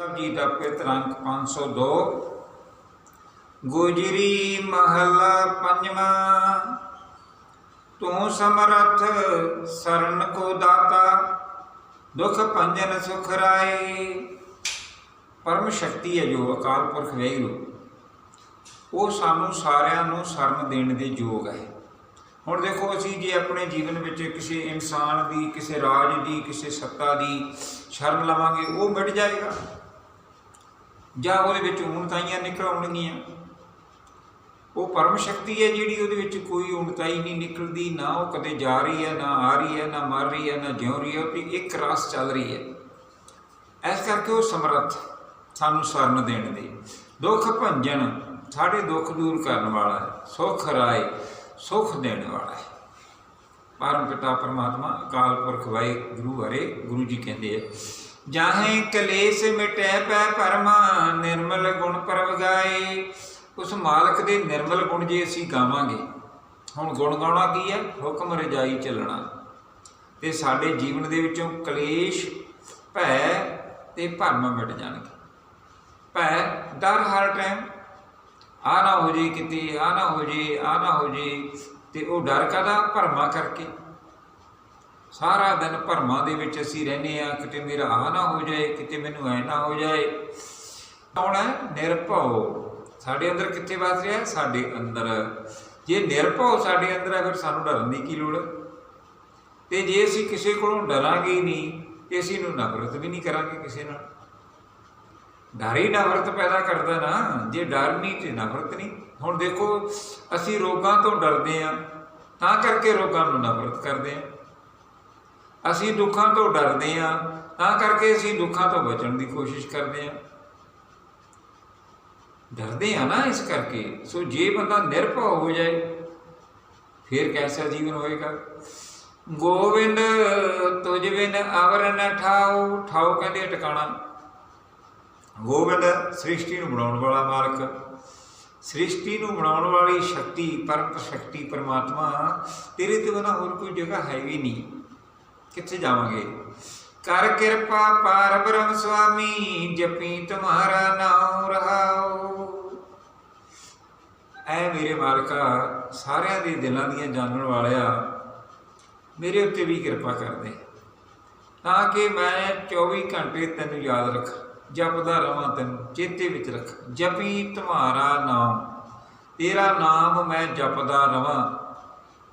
ਸਾਹਿਬ ਜੀ ਦਾ ਪਿਤਰੰਕ 502 ਗੁਜਰੀ ਮਹਲਾ ਪੰਜਵਾਂ। ਤੂੰ ਸਮਰਥ ਸਰਨ ਕੋ ਦਾਤਾ, ਦੁਖ ਭੰਜਨ ਸੁਖ ਰਾਏ। ਪਰਮ ਸ਼ਕਤੀ ਹੈ ਜੋ, ਅਕਾਲ ਪੁਰਖ ਵੈਗੁਰੂ ਉਹ ਸਾਨੂੰ ਸਾਰਿਆਂ ਨੂੰ ਸ਼ਰਨ ਦੇਣ ਦੇ ਯੋਗ ਹੈ। ਹੁਣ ਦੇਖੋ ਅਸੀਂ ਜੇ ਆਪਣੇ ਜੀਵਨ ਵਿੱਚ ਕਿਸੇ ਇਨਸਾਨ ਦੀ, ਕਿਸੇ ਰਾਜ ਦੀ, ਕਿਸੇ ਸੱਤਾ ਦੀ ਸ਼ਰਨ ਲਵਾਂਗੇ, ਉਹ ਮਿਟ ਜਾਏਗਾ। ਜਾਂ ਉਹਦੇ ਵਿੱਚ ਉਣਤਾਈਆਂ ਨਿਕਲ ਆਉਣਗੀਆਂ ਉਹ ਪਰਮ ਸ਼ਕਤੀ ਹੈ ਜਿਹੜੀ ਉਹਦੇ ਵਿੱਚ ਕੋਈ ਉਣਤਾਈ ਨਹੀਂ ਨਿਕਲਦੀ, ਨਾ ਉਹ ਕਦੇ ਜਾ ਰਹੀ ਹੈ, ਨਾ ਆ ਰਹੀ ਹੈ, ਨਾ ਮਰ ਰਹੀ ਹੈ, ਨਾ ਜਿਉ ਰਹੀ ਹੈ ਉਹ ਤੇ ਇੱਕ ਰਸ ਚੱਲ ਰਹੀ ਹੈ। ਇਸ ਕਰਕੇ ਉਹ ਸਮਰੱਥ ਸਾਨੂੰ ਸ਼ਰਨ ਦੇਣ ਦੇ। ਦੁੱਖ ਭੰਜਨ ਸਾਡੇ ਦੁੱਖ ਦੂਰ ਕਰਨ ਵਾਲਾ ਹੈ, ਸੁਖ ਰਾਏ ਸੁਖ ਦੇਣ ਵਾਲਾ ਹੈ। ਪਰਮ ਪਿਤਾ ਪਰਮਾਤਮਾ, ਅਕਾਲ ਪੁਰਖ ਵਾਹਿਗੁਰੂ ਹਰੇ ਗੁਰੂ ਜੀ ਕਹਿੰਦੇ ਆ ਜਾਹੇ ਕਲੇਸ਼ ਮਿਟੈ ਪੈ ਪਰਮਾ, ਨਿਰਮਲ ਗੁਣ ਪਰਵਗਾਏ ਉਸ ਮਾਲਕ ਦੇ ਨਿਰਮਲ ਗੁਣ ਜੇ ਅਸੀਂ ਗਾਵਾਂਗੇ, ਹੁਣ ਗੁਣ ਗਾਉਣਾ ਕੀ ਹੈ? ਹੁਕਮ ਰਜਾਈ ਚੱਲਣਾ। ਤੇ ਸਾਡੇ ਜੀਵਨ ਦੇ ਵਿੱਚੋਂ ਕਲੇਸ਼, ਭੈ ਤੇ ਭਰਮ ਮਿਟ ਜਾਣਗੇ। ਭੈ, ਡਰ ਹਰ ਟਾਈਮ। ਆ ਨਾ ਹੋ ਜੇ ਕਿਤੇ, ਆ ਨਾ ਹੋ ਜੇ, ਆ ਨਾ ਹੋ ਜੇ, ਤੇ ਉਹ ਡਰ ਕਾਦਾ ਭਰਮਾ ਕਰਕੇ। ਸਾਰਾ ਦਿਨ ਭਰਮਾਂ ਦੇ ਵਿੱਚ ਅਸੀਂ ਰਹਿੰਦੇ ਆ ਕਿਤੇ ਮੇਰਾ ਆਹ ਨਾ ਹੋ ਜਾਏ, ਕਿਤੇ ਮੈਨੂੰ ਐ ਨਾ ਹੋ ਜਾਏ। ਕੌਣ ਹੈ ਨਿਰਭਉ। ਸਾਡੇ ਅੰਦਰ ਕਿੱਥੇ ਵਸ ਰਿਹਾ? ਸਾਡੇ ਅੰਦਰ। ਜੇ ਨਿਰਭਉ ਸਾਡੇ ਅੰਦਰ ਹੈ ਫਿਰ ਸਾਨੂੰ ਡਰਨ ਦੀ ਕੀ ਲੋੜ? ਹੈ? ਤੇ ਜੇ ਅਸੀਂ ਕਿਸੇ ਕੋਲੋਂ ਡਰਾਂਗੇ ਨਹੀਂ, ਤੇ ਅਸੀਂ ਨੂੰ ਨਫ਼ਰਤ ਵੀ ਨਹੀਂ ਕਰਾਂਗੇ ਕਿਸੇ ਨਾਲ। ਡਰ ਹੀ ਨਫ਼ਰਤ ਪੈਦਾ ਕਰਦਾ ਨਾ। ਜੇ ਡਰ ਨਹੀਂ ਤੇ ਨਫ਼ਰਤ ਨਹੀਂ। ਹੁਣ ਦੇਖੋ, ਅਸੀਂ ਰੋਗਾਂ ਤੋਂ ਡਰਦੇ ਆ ਤਾਂ ਕਰਕੇ ਰੋਗਾਂ ਨੂੰ ਨਫ਼ਰਤ ਕਰਦੇ ਆ ਅਸੀਂ ਦੁੱਖਾਂ ਤੋਂ ਡਰਦੇ ਹਾਂ, ਤਾਂ ਕਰਕੇ ਅਸੀਂ ਦੁੱਖਾਂ ਤੋਂ ਬਚਣ ਦੀ ਕੋਸ਼ਿਸ਼ ਕਰਦੇ ਹਾਂ। ਡਰਦੇ ਆ ਨਾ ਇਸ ਕਰਕੇ, ਸੋ ਜੇ ਬੰਦਾ ਨਿਰਭਉ ਹੋ ਜਾਏ, ਫਿਰ ਕੈਸਾ ਜੀਵਨ ਹੋਏਗਾ? ਗੋਬਿੰਦ ਤੁਝ ਬਿਨ ਅਵਰ ਨ ਠਾਉ ਠਾਉ ਕਹਿੰਦੇ ਟਿਕਾਣਾ। ਗੋਬਿੰਦ ਸ੍ਰਿਸ਼ਟੀ ਨੂੰ ਬਣਾਉਣ ਵਾਲਾ ਮਾਲਕ। ਸ੍ਰਿਸ਼ਟੀ ਨੂੰ ਬਣਾਉਣ ਵਾਲੀ ਸ਼ਕਤੀ, ਪਰਮ ਸ਼ਕਤੀ ਪਰਮਾਤਮਾ, ਤੇਰੇ ਤੋਂ ਬਿਨਾਂ ਹੋਰ ਕੋਈ ਜਗ੍ਹਾ ਹੈ ਵੀ ਨਹੀਂ। ਕਿੱਥੇ ਜਾਵਾਂਗੇ? ਕਰ ਕਿਰਪਾ ਪਾਰ ਬ੍ਰਹਮ ਸੁਆਮੀ ਜਪੀ ਤੁਮਾਰਾ ਨਾਮ ਰਹਾਓ ਐ ਮੇਰੇ ਮਾਲਕਾ, ਸਾਰਿਆਂ ਦੇ ਦਿਲਾਂ ਦੀਆਂ ਜਾਣਨ ਵਾਲਿਆ ਮੇਰੇ ਉੱਤੇ ਵੀ ਕਿਰਪਾ ਕਰ ਦੇ ਤਾਂ ਕਿ ਮੈਂ 24 ਘੰਟੇ ਤੈਨੂੰ ਯਾਦ ਰੱਖ, ਜਪਦਾ ਰਵਾਂ ਤੈਨੂੰ, ਚੇਤੇ ਵਿੱਚ ਰੱਖ। ਜਪੀ ਤੁਮਾਰਾ ਨਾਮ ਤੇਰਾ ਨਾਮ ਮੈਂ ਜਪਦਾ ਰਵਾਂ।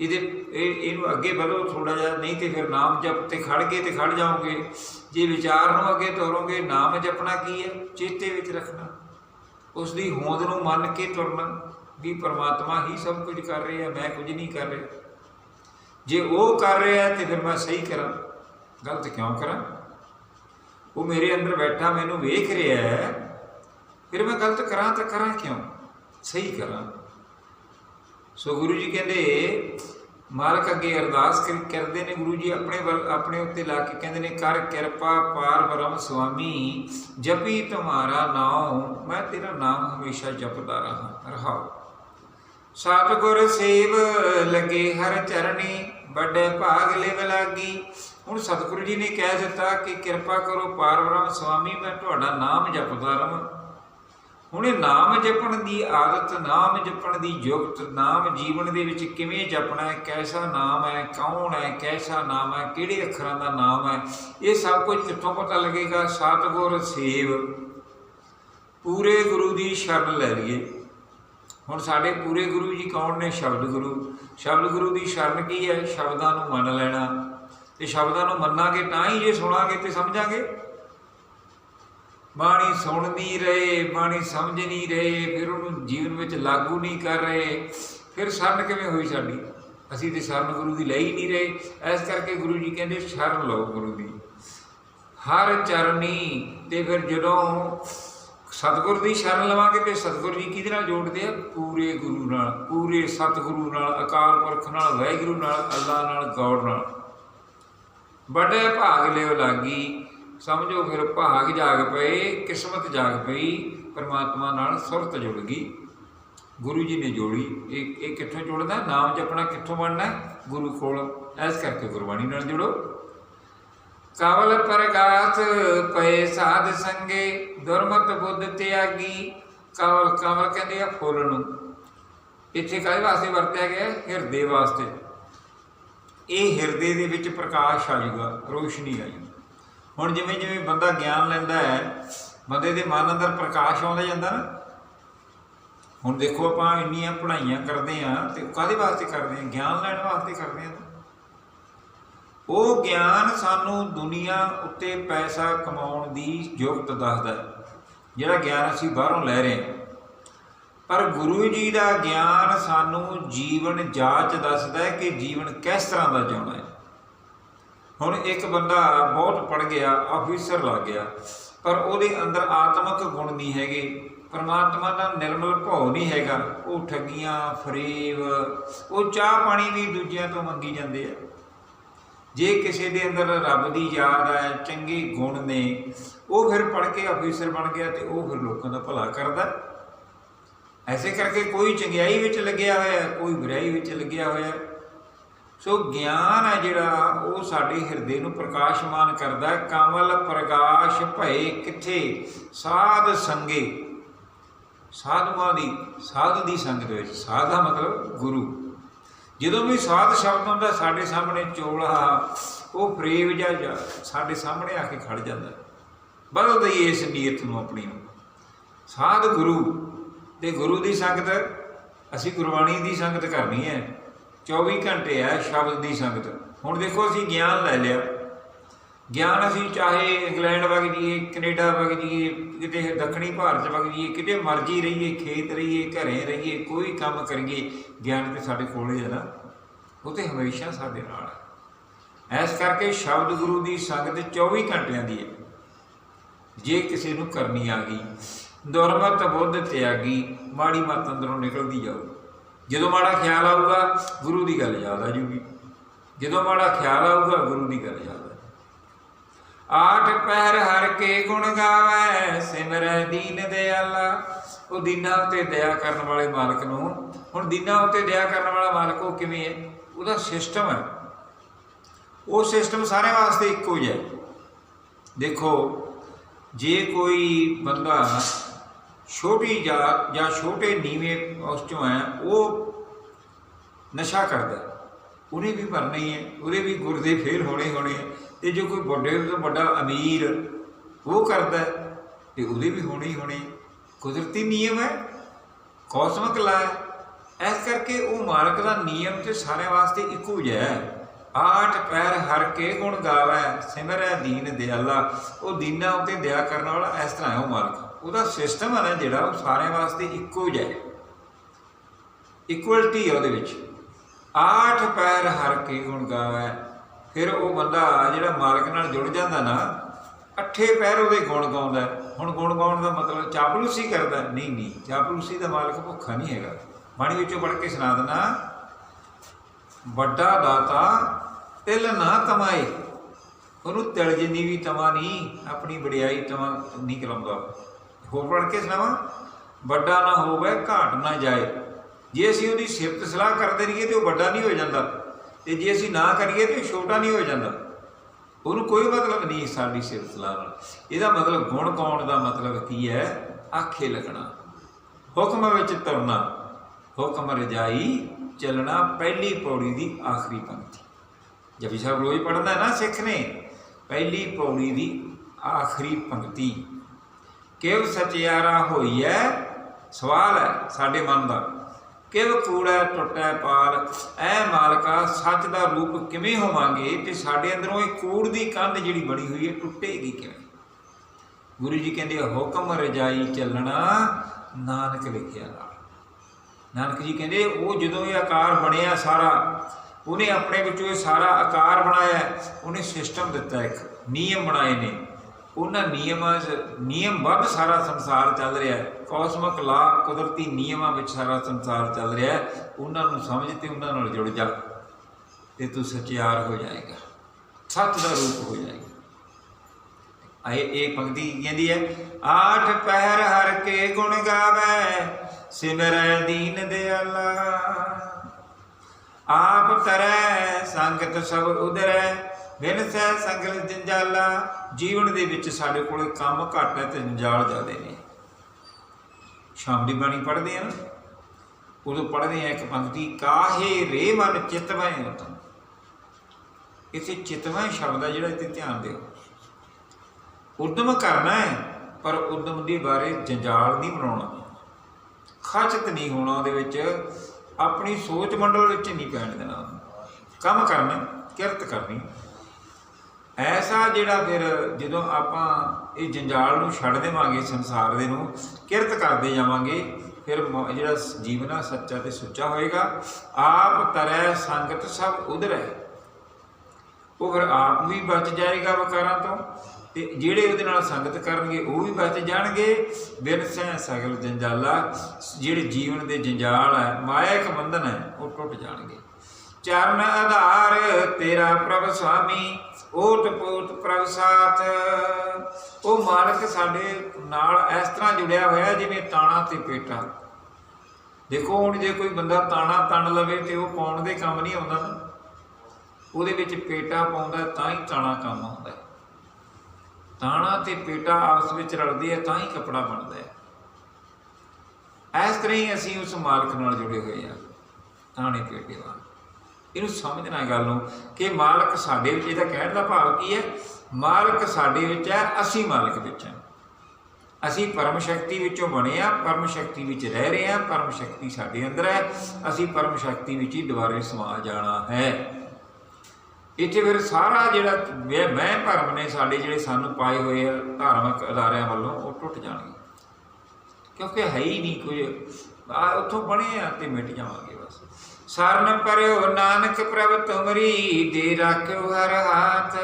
ਇਹਦੇ ਇਹ ਇਹਨੂੰ ਅੱਗੇ ਵਧੋ ਥੋੜਾ ਜਿਹਾ, ਨਹੀਂ ਤੇ ਫਿਰ ਨਾਮ ਜਪ ਤੇ ਖੜ ਗਏ ਤੇ ਖੜ ਜਾਓਗੇ। ਜੇ ਵਿਚਾਰ ਨੂੰ ਅੱਗੇ ਤੋਰੋਗੇ, ਨਾਮ ਜਪਣਾ ਕੀ ਹੈ? ਚੇਤੇ ਵਿੱਚ ਰੱਖਣਾ। ਉਸ ਦੀ ਹੋਂਦ ਨੂੰ ਮੰਨ ਕੇ ਤੁਰਨਾ ਵੀ ਪਰਮਾਤਮਾ ਹੀ ਸਭ ਕੁਝ ਕਰ ਰਿਹਾ, ਮੈਂ ਕੁਝ ਨਹੀਂ ਕਰ ਰਿਹਾ। ਜੇ ਉਹ ਕਰ ਰਿਹਾ ਤੇ ਫਿਰ ਮੈਂ ਸਹੀ ਕਰਾਂ। ਗਲਤ ਕਿਉਂ ਕਰਾਂ? ਉਹ ਮੇਰੇ ਅੰਦਰ ਬੈਠਾ, ਮੈਨੂੰ ਵੇਖ ਰਿਹਾ ਹੈ। ਫਿਰ ਮੈਂ ਗਲਤ ਕਰਾਂ ਤਾਂ ਕਰਾਂ ਕਿਉਂ? ਸਹੀ ਕਰਾਂ। ਸੋ ਗੁਰੂ ਜੀ ਕਹਿੰਦੇ, ਮਾਲਕ ਅੱਗੇ ਅਰਦਾਸ ਕਰ- ਕਰਦੇ ਨੇ ਗੁਰੂ ਜੀ, ਆਪਣੇ ਵੱਲ- ਆਪਣੇ ਉੱਤੇ ਲਾ ਕੇ ਕਹਿੰਦੇ ਨੇ, ਕਰ ਕਿਰਪਾ ਪਾਰ ਬ੍ਰਹਮ ਸੁਆਮੀ, ਜਪੀ ਤੁਮਾਰਾ ਨਾਮ ਮੈਂ ਤੇਰਾ ਨਾਮ ਹਮੇਸ਼ਾ ਜਪਦਾ ਰਹਾ, ਰਹਾਉ। ਸਤਿਗੁਰ ਸੇਵ ਲਗੇ ਹਰ ਚਰਣੀ, ਵੱਡੇ ਭਾਗ ਲਿਵ ਲਾਗੀ। ਹੁਣ ਸਤਿਗੁਰੂ ਜੀ ਨੇ ਕਹਿ ਦਿੱਤਾ ਕਿ ਕਿਰਪਾ ਕਰੋ ਪਾਰ ਬ੍ਰਹਮ ਸੁਆਮੀ, ਮੈਂ ਤੁਹਾਡਾ ਨਾਮ ਜਪਦਾ ਰਵਾਂ ਹੁਣ ਇਹ ਨਾਮ ਜਪਣ ਦੀ ਆਦਤ, ਨਾਮ ਜਪਣ ਦੀ ਯੁਕਤ, ਨਾਮ ਜੀਵਨ ਦੇ ਵਿੱਚ ਕਿਵੇਂ ਜਪਣਾ ਹੈ, ਕੈਸਾ ਨਾਮ ਹੈ, ਕੌਣ ਹੈ, ਕੈਸਾ ਨਾਮ ਹੈ, ਕਿਹੜੇ ਅੱਖਰਾਂ ਦਾ ਨਾਮ ਹੈ, ਇਹ ਸਭ ਕੁਝ ਕਿੱਥੋਂ ਪਤਾ ਲੱਗੇਗਾ? ਸਤਿਗੁਰ ਸੇਵ। ਪੂਰੇ ਗੁਰੂ ਦੀ ਸ਼ਰਨ ਲੈ ਲਈਏ। ਹੁਣ ਸਾਡੇ ਪੂਰੇ ਗੁਰੂ ਜੀ ਕੌਣ ਨੇ? ਸ਼ਬਦ ਗੁਰੂ। ਸ਼ਬਦ ਗੁਰੂ ਦੀ ਸ਼ਰਨ ਕੀ ਹੈ? ਸ਼ਬਦਾਂ ਨੂੰ ਮੰਨ ਲੈਣਾ। ਤੇ ਸ਼ਬਦਾਂ ਨੂੰ ਮੰਨਾਂਗੇ ਤਾਂ ਹੀ ਜੇ ਸੁਣਾਂਗੇ ਤੇ ਸਮਝਾਂਗੇ। ਬਾਣੀ ਸੁਣ ਨਹੀਂ ਰਹੇ, ਬਾਣੀ ਸਮਝ ਨਹੀਂ ਰਹੇ, ਫਿਰ ਉਹਨੂੰ ਜੀਵਨ ਵਿੱਚ ਲਾਗੂ ਨਹੀਂ ਕਰ ਰਹੇ। ਫਿਰ ਸ਼ਰਨ ਕਿਵੇਂ ਹੋਈ ਸਾਡੀ? ਅਸੀਂ ਤੇ ਸ਼ਰਨ ਗੁਰੂ ਦੀ ਲੈ ਹੀ ਨਹੀਂ ਰਹੇ। ਇਸ ਕਰਕੇ ਗੁਰੂ ਜੀ ਕਹਿੰਦੇ, ਸ਼ਰਨ ਲਓ ਗੁਰੂ ਦੀ। ਹਰ ਚਰਨੀ ਤੇ ਫਿਰ ਜਦੋਂ ਸਤਿਗੁਰ ਦੀ ਸ਼ਰਨ ਲਵਾਂਗੇ ਤੇ ਸਤਿਗੁਰ ਜੀ ਕਿਹਦੇ ਨਾਲ ਜੋੜਦੇ ਆ? ਪੂਰੇ ਗੁਰੂ ਨਾਲ, ਪੂਰੇ ਸਤਿਗੁਰੂ ਨਾਲ, ਅਕਾਲ ਪੁਰਖ ਨਾਲ, ਵਾਹਿਗੁਰੂ ਨਾਲ, ਅੱਲਾ ਨਾਲ, ਗੌਰ ਨਾਲ। ਵੱਡੇ ਭਾਗ ਲਿਓ ਲਾਗੀ। ਸਮਝੋ ਫਿਰ ਭਾਗ ਜਾਗ ਪਏ, ਕਿਸਮਤ ਜਾਗ ਪਈ, ਪਰਮਾਤਮਾ ਨਾਲ ਸੁਰਤ ਜੁੜ ਗਈ। ਗੁਰੂ ਜੀ ਨੇ ਜੋੜੀ। ਇਹ ਇਹ ਕਿੱਥੋਂ ਜੁੜਦਾ ਨਾਮ ਜਪਣਾ ਕਿੱਥੋਂ ਬਣਨਾ ਗੁਰੂ ਕੋਲ। ਐਸ ਕਰਕੇ ਗੁਰਬਾਣੀ ਨਾਲ ਜੁੜੋ। ਕਵਲ ਪ੍ਰਗਾਸ ਪਏ ਸਾਧ ਸੰਗੇ, ਦੁਰਮਤ ਬੁੱਧ ਤਿਆਗੀ। ਕਵਲ ਕਵਲ ਕਹਿੰਦੇ ਆ ਫੁੱਲ ਨੂੰ। ਇੱਥੇ ਕਾਹਦੇ ਵਾਸਤੇ ਵਰਤਿਆ ਗਿਆ ਹਿਰਦੇ ਵਾਸਤੇ। ਇਹ ਹਿਰਦੇ ਦੇ ਵਿੱਚ ਪ੍ਰਕਾਸ਼ ਆ ਜਾਊਗਾ, ਰੋਸ਼ਨੀ ਆ ਜਾਊਗੀ। ਹੁਣ ਜਿਵੇਂ ਜਿਵੇਂ ਬੰਦਾ ਗਿਆਨ ਲੈਂਦਾ ਹੈ, ਬੰਦੇ ਦੇ ਮਨ ਅੰਦਰ ਪ੍ਰਕਾਸ਼ ਆਉਂਦਾ ਜਾਂਦਾ ਨਾ। ਹੁਣ ਦੇਖੋ ਆਪਾਂ ਇੰਨੀਆਂ ਪੜ੍ਹਾਈਆਂ ਕਰਦੇ ਆ ਤੇ ਕਾਹਦੇ ਵਾਸਤੇ ਕਰਦੇ ਆ ਗਿਆਨ ਲੈਣ ਵਾਸਤੇ ਕਰਦੇ ਆ ਉਹ ਗਿਆਨ ਸਾਨੂੰ ਦੁਨੀਆ ਉੱਤੇ ਪੈਸਾ ਕਮਾਉਣ ਦੀ ਯੋਗਤ ਦੱਸਦਾ ਜਿਹੜਾ ਗਿਆਨ ਅਸੀਂ ਬਾਹਰੋਂ ਲੈ ਰਹੇ ਹਾਂ। ਪਰ ਗੁਰੂ ਜੀ ਦਾ ਗਿਆਨ ਸਾਨੂੰ ਜੀਵਨ ਜਾਚ ਦੱਸਦਾ ਹੈ ਕਿ ਜੀਵਨ ਕਿਸ ਤਰ੍ਹਾਂ ਦਾ ਜਿਉਣਾ ਹੈ। ਹੁਣ ਇੱਕ ਬੰਦਾ ਬਹੁਤ ਪੜ ਗਿਆ ਆਫੀਸਰ ਲੱਗ ਗਿਆ, ਪਰ ਉਹਦੇ ਅੰਦਰ ਆਤਮਿਕ ਗੁਣ ਨਹੀਂ ਹੈਗੇ। ਪਰਮਾਤਮਾ ਦਾ ਨਿਰਮਲ ਭਾਉ ਨਹੀਂ ਹੈਗਾ। ਉਹ ਠੱਗੀਆਂ, ਫਰੇਬ, ਉਹ ਚਾਹ ਪਾਣੀ ਵੀ ਦੂਜਿਆਂ ਤੋਂ ਮੰਗੀ ਜਾਂਦੇ ਆ। ਜੇ ਕਿਸੇ ਦੇ ਅੰਦਰ ਰੱਬ ਦੀ ਯਾਦ ਹੈ ਚੰਗੇ ਗੁਣ ਨੇ, ਉਹ ਫਿਰ ਪੜ ਕੇ ਆਫੀਸਰ ਬਣ ਗਿਆ ਤੇ ਉਹ ਫਿਰ ਲੋਕਾਂ ਦਾ ਭਲਾ ਕਰਦਾ। ਐਸੇ ਕਰਕੇ ਕੋਈ ਚੰਗਿਆਈ ਵਿੱਚ ਲੱਗਿਆ ਹੋਇਆ, ਕੋਈ ਬੁਰਾਈ ਵਿੱਚ ਲੱਗਿਆ ਹੋਇਆ। ਸੋ ਗਿਆਨ ਹੈ ਜਿਹੜਾ, ਉਹ ਸਾਡੇ ਹਿਰਦੇ ਨੂੰ ਪ੍ਰਕਾਸ਼ਮਾਨ ਕਰਦਾ ਹੈ। ਕਮਲ ਪ੍ਰਕਾਸ਼ ਭਏ ਕਿੱਥੇ? ਸਾਧ ਸੰਗੇ। ਸਾਧੂਆਂ ਦੀ, ਸਾਧੂ ਦੀ ਸੰਗਤ ਵਿੱਚ। ਸਾਧ ਦਾ ਮਤਲਬ ਗੁਰੂ। ਜਦੋਂ ਵੀ ਸਾਧ ਸ਼ਬਦ ਹੁੰਦਾ, ਸਾਡੇ ਸਾਹਮਣੇ ਚੋਲਾ, ਉਹ ਫਰੇਵ ਜਾਂ, ਸਾਡੇ ਸਾਹਮਣੇ ਆ ਕੇ ਖੜ ਜਾਂਦਾ। ਬਦਲ ਦਈਏ ਇਸ ਨੀਅਤ ਨੂੰ ਆਪਣੀ ਨੂੰ। ਸਾਧ ਗੁਰੂ। ਤੇ ਗੁਰੂ ਦੀ ਸੰਗਤ, ਅਸੀਂ ਗੁਰਬਾਣੀ ਦੀ ਸੰਗਤ ਕਰਨੀ ਹੈ। 24 ਘੰਟੇ ਹੈ ਸ਼ਬਦ ਦੀ ਸੰਗਤ। ਹੁਣ ਦੇਖੋ ਅਸੀਂ ਗਿਆਨ ਲੈ ਲਿਆ। ਗਿਆਨ ਅਸੀਂ ਚਾਹੇ ਇੰਗਲੈਂਡ ਵਗ ਜਾਈਏ, ਕੈਨੇਡਾ ਵਗ ਜਾਈਏ, ਕਿਤੇ ਦੱਖਣੀ ਭਾਰਤ ਵਗ ਜਾਈਏ, ਕਿਤੇ ਮਰਜ਼ੀ ਰਹੀਏ, ਖੇਤ ਰਹੀਏ, ਘਰੇ ਰਹੀਏ, ਕੋਈ ਕੰਮ ਕਰੀਏ, ਗਿਆਨ ਤੇ ਸਾਡੇ ਕੋਲ ਹੀ ਹੈ ਨਾ। ਉਹ ਤੇ ਹਮੇਸ਼ਾ ਸਾਡੇ ਨਾਲ ਹੈ। ਇਸ ਕਰਕੇ ਸ਼ਬਦ ਗੁਰੂ ਦੀ ਸੰਗਤ 24 ਘੰਟਿਆਂ ਦੀ ਹੈ। ਜੇ ਕਿਸੇ ਨੂੰ ਕਰਨੀ ਆ ਗਈ, ਦੁਰਮਤ ਬੁੱਧ ਤਿਆਗੀ ਮਾੜੀ ਮਤ ਅੰਦਰੋਂ ਨਿਕਲਦੀ ਜਾਊਗੀ ਜਦੋਂ ਮਾੜਾ ਖਿਆਲ ਆਊਗਾ, ਗੁਰੂ ਦੀ ਗੱਲ ਯਾਦ ਆ ਜੂਗੀ। ਜਦੋਂ ਮਾੜਾ ਖਿਆਲ ਆਊਗਾ, ਗੁਰੂ ਦੀ ਗੱਲ ਯਾਦ ਆ ਆਠ ਪਹਿਰ ਹਰ ਕੇ ਗੁਣ ਗਾਵੇ, ਸਿਮਰੈ ਦੀਨ ਦਿਆਲਾ। ਉਹ ਦੀਨਾ ਉਤੇ ਦਇਆ ਕਰਨ ਵਾਲੇ ਮਾਲਕ ਨੂੰ, ਹੁਣ ਦੀਨਾ ਉਤੇ ਦਇਆ ਕਰਨ ਵਾਲਾ ਮਾਲਕ ਉਹ ਕਿਵੇਂ ਹੈ? ਉਹਦਾ ਸਿਸਟਮ ਹੈ। ਉਹ ਸਿਸਟਮ ਸਾਰੇ ਵਾਸਤੇ ਇੱਕੋ ਹੀ ਹੈ। ਦੇਖੋ, ਜੇ ਕੋਈ ਬੰਦਾ ਛੋਟੀ ਜਾਤ ਜਾਂ ਛੋਟੇ ਨੀਵੇਂ ਉਸ ਚੋਂ ਹੈ ਉਹ ਨਸ਼ਾ ਕਰਦਾ ਉਹਨੇ ਵੀ ਭਰਨਾ ਹੀ ਹੈ ਉਹਦੇ ਵੀ ਗੁਰਦੇ ਫੇਲ ਹੋਣੇ ਹੋਣੇ ਹੈ। ਤੇ ਜੋ ਕੋਈ ਵੱਡੇ ਤੋਂ ਵੱਡਾ ਅਮੀਰ ਉਹ ਕਰਦਾ ਹੈ, ਤੇ ਉਹਦੇ ਵੀ ਹੋਣੇ ਹੀ ਹੋਣੇ ਕੁਦਰਤੀ ਨਿਯਮ ਹੈ ਕੌਸਮਿਕ ਲਾ ਹੈ। ਇਸ ਕਰਕੇ ਉਹ ਮਾਲਕ ਦਾ ਨਿਯਮ ਤੇ ਸਾਰਿਆਂ ਵਾਸਤੇ ਇੱਕੋ ਜਿਹਾ ਹੈ। ਆਠ ਪੈਰ ਹਰ ਕੇ ਗੁਣ ਗਾਵੇ ਸਿਮਰੈ ਦੀਨ ਦਿਆਲਾ। ਉਹ ਦੀਨਾ ਉਤੇ ਦਇਆ ਕਰਨ ਵਾਲਾ ਇਸ ਤਰ੍ਹਾਂ ਹੈ ਉਹ ਮਾਲਕ। ਉਹਦਾ ਸਿਸਟਮ ਹੈ ਨਾ ਜਿਹੜਾ, ਉਹ ਸਾਰਿਆਂ ਵਾਸਤੇ ਇੱਕੋ ਜਿਹਾ ਹੈ ਇਕੁਅਲਟੀ ਹੈ ਉਹਦੇ ਵਿੱਚ। ਆਠ ਪੈਰ ਹਰ ਕੇ ਗੁਣ ਗਾਵੇ। ਫਿਰ ਉਹ ਬੰਦਾ ਜਿਹੜਾ ਮਾਲਕ ਨਾਲ ਜੁੜ ਜਾਂਦਾ ਨਾ, ਅੱਠੇ ਪੈਰ ਉਹਦੇ ਗੁਣ ਗਾਉਂਦਾ। ਹੁਣ ਗੁਣ ਗਾਉਣ ਦਾ ਮਤਲਬ ਚਾਪਲੂਸੀ ਕਰਦਾ। ਨਹੀਂ ਨਹੀਂ, ਚਾਪਲੂਸੀ ਦਾ ਮਾਲਕ ਭੁੱਖਾ ਨਹੀਂ ਹੈਗਾ। ਬਾਣੀ ਵਿੱਚੋਂ ਪੜ੍ਹ ਕੇ ਸੁਣਾ ਦੇਣਾ ਵੱਡਾ ਦਾਤਾ ਤਿਲ ਨਾ ਕਮਾਏ। ਉਹਨੂੰ ਤਿਲ ਜਿੰਨੀ ਵੀ ਤਮਾ ਨਹੀਂ, ਆਪਣੀ ਵਡਿਆਈ ਤਮਾ ਨਹੀਂ ਕਰਾਉਂਦਾ। ਹੋਰ ਪੜ੍ਹ ਕੇ ਸੁਣਾਵਾਂ? ਵੱਡਾ ਨਾ ਹੋਵੇ, ਘਾਟ ਨਾ ਜਾਏ। ਜੇ ਅਸੀਂ ਉਹਦੀ ਸਿਫਤ ਸਲਾਹ ਕਰਦੇ ਰਹੀਏ ਤੇ ਉਹ ਵੱਡਾ ਨਹੀਂ ਹੋ ਜਾਂਦਾ। ਤੇ ਜੇ ਅਸੀਂ ਨਾ ਕਰੀਏ ਤੇ ਉਹ ਛੋਟਾ ਨਹੀਂ ਹੋ ਜਾਂਦਾ। ਉਹਨੂੰ ਕੋਈ ਮਤਲਬ ਨਹੀਂ ਸਾਡੀ ਸਿਫਤ ਸਲਾਹ ਨਾਲ। ਇਹਦਾ ਮਤਲਬ ਗੁਣ ਗਾਉਣ ਦਾ ਮਤਲਬ ਕੀ ਹੈ? ਆਖੇ ਲੱਗਣਾ। ਹੁਕਮ ਵਿੱਚ ਤੁਰਨਾ। ਹੁਕਮ ਰਜਾਈ ਚੱਲਣਾ ਪਹਿਲੀ ਪੌੜੀ ਦੀ ਆਖਰੀ ਪੰਕਤੀ। ਜਪੀ ਸਾਹਿਬ ਰੋਜ਼ ਪੜ੍ਹਦਾ ਨਾ ਸਿੱਖ ਨੇ? ਪਹਿਲੀ ਪੌੜੀ ਦੀ ਆਖਰੀ ਪੰਕਤੀ। ਕਿਵ ਸਚਿਆਰਾ ਹੋਈਐ? ਸਵਾਲ ਹੈ ਸਾਡੇ ਮਨ ਦਾ। ਕਿਵ ਕੂੜਾ ਟੁੱਟੈ ਪਾਲ? ਐ ਮਾਲਕਾ, ਸੱਚ ਦਾ ਰੂਪ ਕਿਵੇਂ ਹੋਵਾਂਗੇ ਤੇ ਸਾਡੇ ਅੰਦਰੋਂ ਇਹ ਕੂੜ ਦੀ ਕੰਧ ਜਿਹੜੀ ਬਣੀ ਹੋਈ ਹੈ ਟੁੱਟੇਗੀ ਕਿਵੇਂ? ਗੁਰੂ ਜੀ ਕਹਿੰਦੇ, ਹੁਕਮ ਰਜਾਈ ਚੱਲਣਾ ਨਾਨਕ ਲਿਖਿਆ ਨਾਲ। ਨਾਨਕ ਜੀ ਕਹਿੰਦੇ, ਉਹ ਜਦੋਂ ਇਹ ਆਕਾਰ ਬਣਿਆ ਸਾਰਾ, ਉਹਨੇ ਆਪਣੇ ਵਿੱਚੋਂ ਇਹ ਸਾਰਾ ਆਕਾਰ ਬਣਾਇਆ, ਉਹਨੇ ਸਿਸਟਮ ਦਿੱਤਾ ਇੱਕ, ਨਿਯਮ ਬਣਾਏ ਨੇ। ਉਹਨਾਂ ਨਿਯਮਾਂ 'ਚ, ਨਿਯਮ ਵੱਧ ਸਾਰਾ ਸੰਸਾਰ ਚੱਲ ਰਿਹਾ ਹੈ। ਕੌਸਮਿਕ ਲਾ, ਕੁਦਰਤੀ ਨਿਯਮਾਂ ਵਿੱਚ ਸਾਰਾ ਸੰਸਾਰ ਚੱਲ ਰਿਹਾ ਹੈ। ਉਹਨਾਂ ਨੂੰ ਸਮਝ ਤੇ ਉਹਨਾਂ ਨਾਲ ਜੁੜ ਜਾ ਤੇ ਤੂੰ ਸਚਿਆਰ ਹੋ ਜਾਏਗਾ। ਸੱਚ ਦਾ ਰੂਪ ਹੋ ਜਾਏਗਾ। ਆਏ, ਇਹ ਪੰਕਤੀ ਕਹਿੰਦੀ ਹੈ? ਆਠ ਪਹਿਰ ਹਰ ਕੇ ਗੁਣ ਗਾਵੇ ਸਿਮਰੈ ਦੀਨ ਦਿਆਲਾ। ਆਪ ਤਰੈ, ਸੰਗਤ ਸਭ ਉਦਰੈ ਬਿਨ ਸਹਿ ਸੰਗਲ ਜੰਜਾਲਾ, ਜੀਵਨ ਦੇ ਵਿੱਚ ਸਾਡੇ ਕੋਲ ਕੰਮ ਘੱਟ ਹੈ ਤੇ ਜੰਜਾਲ ਜ਼ਿਆਦੇ ਨੇ। ਸ਼ਾਮ ਦੀ ਬਾਣੀ ਪੜ੍ਹਦੇ ਆ ਨਾ ਉਦੋਂ ਪੜ੍ਹਦੇ ਆ ਇੱਕ ਪੰਕਤੀ, ਕਾਹੇ ਰੇ ਮਨ ਚਿਤਵੈ ਉਤਮ। ਇਥੇ ਚਿਤਵੈ ਸ਼ਬਦ ਹੈ ਜਿਹੜਾ ਇੱਥੇ ਧਿਆਨ ਦਿਓ। ਉਦਮ ਕਰਨਾ ਹੈ, ਪਰ ਉਦਮ ਦੇ ਬਾਰੇ ਜੰਜਾਲ ਨਹੀਂ ਬਣਾਉਣਾ। ਖਚਤ ਨਹੀਂ ਹੋਣਾ ਉਹਦੇ ਵਿੱਚ, ਆਪਣੀ ਸੋਚ ਮੰਡਲ ਵਿੱਚ ਨਹੀਂ ਪੈਣ ਦੇਣਾ। ਕੰਮ ਕਰਨਾ ਕਿਰਤ ਕਰਨੀ ਐਸਾ ਜਿਹੜਾ ਫਿਰ ਜਦੋਂ ਆਪਾਂ ਇਹ ਜੰਜਾਲ ਨੂੰ ਛੱਡ ਦੇਵਾਂਗੇ, ਸੰਸਾਰ ਦੇ ਨੂੰ, ਕਿਰਤ ਕਰਦੇ ਜਾਵਾਂਗੇ, ਫਿਰ ਮ- ਜਿਹੜਾ ਜੀਵਨ ਆ, ਸੱਚਾ ਤੇ ਸੁੱਚਾ ਹੋਏਗਾ। ਆਪ ਤਰੈ ਸੰਗਤ ਸਭ ਉਧਰ ਹੈ। ਉਹ ਫਿਰ ਆਪ ਵੀ ਬਚ ਜਾਏਗਾ ਵਿਕਾਰਾਂ ਤੋਂ। ਤੇ ਜਿਹੜੇ ਉਹਦੇ ਨਾਲ ਸੰਗਤ ਕਰਨਗੇ, ਉਹ ਵੀ ਬਚ ਜਾਣਗੇ। ਬਿਨ ਸਹਿ ਸਗਲ ਜੰਜਾਲਾ, ਜਿਹੜੇ ਜੀਵਨ ਦੇ ਜੰਜਾਲ ਹੈ, ਮਾਇਆ ਇੱਕ ਬੰਧਨ ਹੈ, ਉਹ ਟੁੱਟ ਜਾਣਗੇ। ਚਰਨ ਆਧਾਰ, ਤੇਰਾ ਪ੍ਰਭ ਸੁਆਮੀ ਓਟ ਪੋਟ ਪ੍ਰਭ ਸਾਥ। ਉਹ ਮਾਲਕ ਸਾਡੇ ਨਾਲ ਇਸ ਤਰ੍ਹਾਂ ਜੁੜਿਆ ਹੋਇਆ ਜਿਵੇਂ ਤਾਣਾ ਤੇ ਪੇਟਾ। ਦੇਖੋ ਹੁਣ ਜੇ ਕੋਈ ਬੰਦਾ ਤਾਣਾ ਤਣ ਲਵੇ ਤੇ ਉਹ ਪਾਉਣ ਦੇ ਕੰਮ ਨਹੀਂ ਆਉਂਦਾ ਨਾ। ਉਹਦੇ ਵਿੱਚ ਪੇਟਾ ਪਾਉਂਦਾ ਤਾਂ ਹੀ ਤਾਣਾ ਕੰਮ ਆਉਂਦਾ ਤਾਣਾ ਤੇ ਪੇਟਾ ਆਪਸ ਵਿੱਚ ਰਲਦੀ ਹੈ, ਤਾਂ ਹੀ ਕਪੜਾ ਬਣਦਾ ਹੈ। ਇਸ ਤਰ੍ਹਾਂ ਹੀ ਅਸੀਂ ਉਸ ਮਾਲਕ ਨਾਲ ਜੁੜੇ ਹੋਏ ਹਾਂ, ਤਾਣੇ ਪੇਟੇ ਵਾਂਗ। ਇਹਨੂੰ ਸਮਝਣਾ ਗੱਲ ਨੂੰ ਕਿ ਮਾਲਕ ਸਾਡੇ ਵਿੱਚ, ਇਹਦਾ ਕਹਿਣ ਦਾ ਭਾਵ ਕੀ ਹੈ? ਮਾਲਕ ਸਾਡੇ ਵਿੱਚ ਹੈ, ਅਸੀਂ ਮਾਲਕ ਵਿੱਚ ਹਾਂ। ਅਸੀਂ ਪਰਮ ਸ਼ਕਤੀ ਵਿੱਚੋਂ ਬਣੇ ਆ ਪਰਮ ਸ਼ਕਤੀ ਵਿੱਚ ਰਹਿ ਰਹੇ ਆ ਪਰਮ ਸ਼ਕਤੀ ਸਾਡੇ ਅੰਦਰ ਹੈ, ਅਸੀਂ ਪਰਮ ਸ਼ਕਤੀ ਵਿੱਚ ਹੀ ਦੁਬਾਰੇ ਸਮਾ ਜਾਣਾ ਹੈ। ਇੱਥੇ ਫਿਰ ਸਾਰਾ ਜਿਹੜਾ ਵਹਿ- ਭਰਮ ਨੇ ਸਾਡੇ ਜਿਹੜੇ ਸਾਨੂੰ ਪਾਏ ਹੋਏ ਆ ਧਾਰਮਿਕ ਅਦਾਰਿਆਂ ਵੱਲੋਂ, ਉਹ ਟੁੱਟ ਜਾਣਗੇ। ਕਿਉਂਕਿ ਹੈ ਹੀ ਨਹੀਂ ਕੋਈ। ਆ ਉੱਥੋਂ ਬਣੇ ਆ ਤੇ ਮਿਟ ਜਾਵਾਂਗੇ ਬਸ। ਸਰਨ ਪਰਿਓ ਨਾਨਕ ਪ੍ਰਭ ਤੁਮਰੀ ਦੇ ਰੱਖਿਓ ਹਰ ਹਾਥ।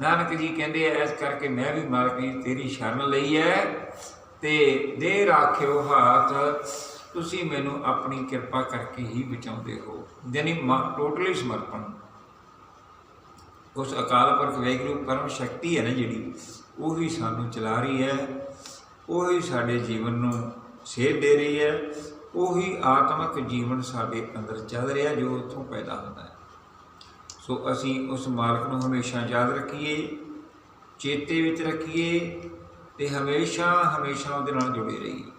ਨਾਨਕ ਜੀ ਕਹਿੰਦੇ ਐ ਇਸ ਕਰਕੇ ਮੈਂ ਵੀ ਮਾਲਕ ਜੀ ਤੇਰੀ ਸ਼ਰਨ ਲਈ ਹੈ ਤੇ ਦੇ ਰੱਖਿਓ ਹਾਥ। ਤੁਸੀਂ ਮੈਨੂੰ ਆਪਣੀ ਕਿਰਪਾ ਕਰਕੇ ਹੀ ਬਚਾਉਂਦੇ ਹੋ। ਯਾਨੀ ਟੋਟਲੀ ਸਮਰਪਣ। ਉਸ ਅਕਾਲ ਪੁਰਖ ਵੈਗਰੂ ਪਰਮ ਸ਼ਕਤੀ ਹੈ ਨਾ ਜਿਹੜੀ, ਉਹ ਉਹੀ ਸਾਨੂੰ ਚਲਾ ਰਹੀ ਹੈ। ਉਹੀ ਸਾਡੇ ਜੀਵਨ ਨੂੰ ਸੇਧ ਦੇ ਰਹੀ ਹੈ, ਉਹੀ ਆਤਮਿਕ ਜੀਵਨ ਸਾਡੇ ਅੰਦਰ ਚੱਲ ਰਿਹਾ ਜੋ ਉੱਥੋਂ ਪੈਦਾ ਹੁੰਦਾ ਹੈ। ਸੋ ਅਸੀਂ ਉਸ ਮਾਲਕ ਨੂੰ ਹਮੇਸ਼ਾ ਯਾਦ ਰੱਖੀਏ, ਚੇਤੇ ਵਿੱਚ ਰੱਖੀਏ ਤੇ ਹਮੇਸ਼ਾ ਹਮੇਸ਼ਾ ਉਹਦੇ ਨਾਲ ਜੁੜੇ ਰਹੀਏ।